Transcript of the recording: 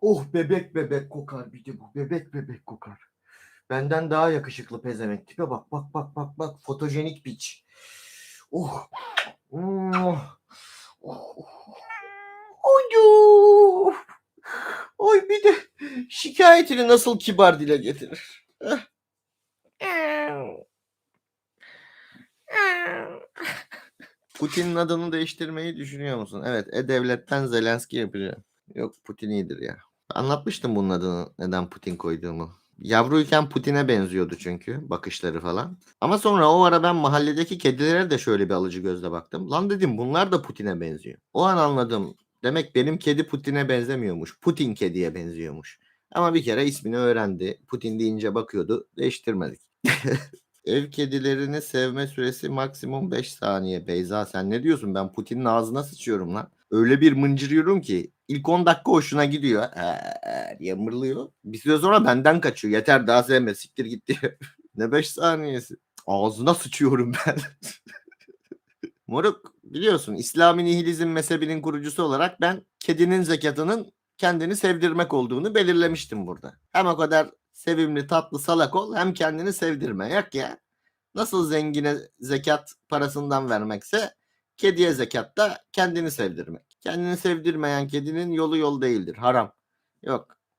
Oh bebek bebek kokar bir de bu. Bebek bebek kokar. Benden daha yakışıklı pezevenk. Tipe bak bak bak bak bak. Fotojenik piç. Oh. Oh. Oh. Oyu. Oy bir de şikayetini nasıl kibar dile getirir. Putin'in adını değiştirmeyi düşünüyor musun? Evet, E-Devlet'ten Zelenski yapacağım. Yok Putin iyidir ya. Anlatmıştım bunun adını neden Putin koyduğumu. Yavruyken Putin'e benziyordu çünkü bakışları falan. Ama sonra o ara ben mahalledeki kedilere de şöyle bir alıcı gözle baktım. Lan dedim bunlar da Putin'e benziyor. O an anladım. Demek benim kedi Putin'e benzemiyormuş. Putin kediye benziyormuş. Ama bir kere ismini öğrendi. Putin deyince bakıyordu. Değiştirmedik. Ev kedilerini sevme süresi maksimum 5 saniye. Beyza sen ne diyorsun? Ben Putin'in ağzına sıçıyorum lan. Öyle bir mıncırıyorum ki ilk 10 dakika hoşuna gidiyor. Ee, diye mırlıyor. Bir süre sonra benden kaçıyor. Yeter daha sevme siktir git diye. ne 5 saniyesi? Ağzına sıçıyorum ben. Moruk biliyorsun İslami nihilizm mezhebinin kurucusu olarak ben kedinin zekatının kendini sevdirmek olduğunu belirlemiştim burada. Hem o kadar sevimli tatlı salak ol hem kendini sevdirme. Yok ya. Nasıl zengine zekat parasından vermekse kediye zekat da kendini sevdirmek. Kendini sevdirmeyen kedinin yolu yol değildir. Haram. Yok.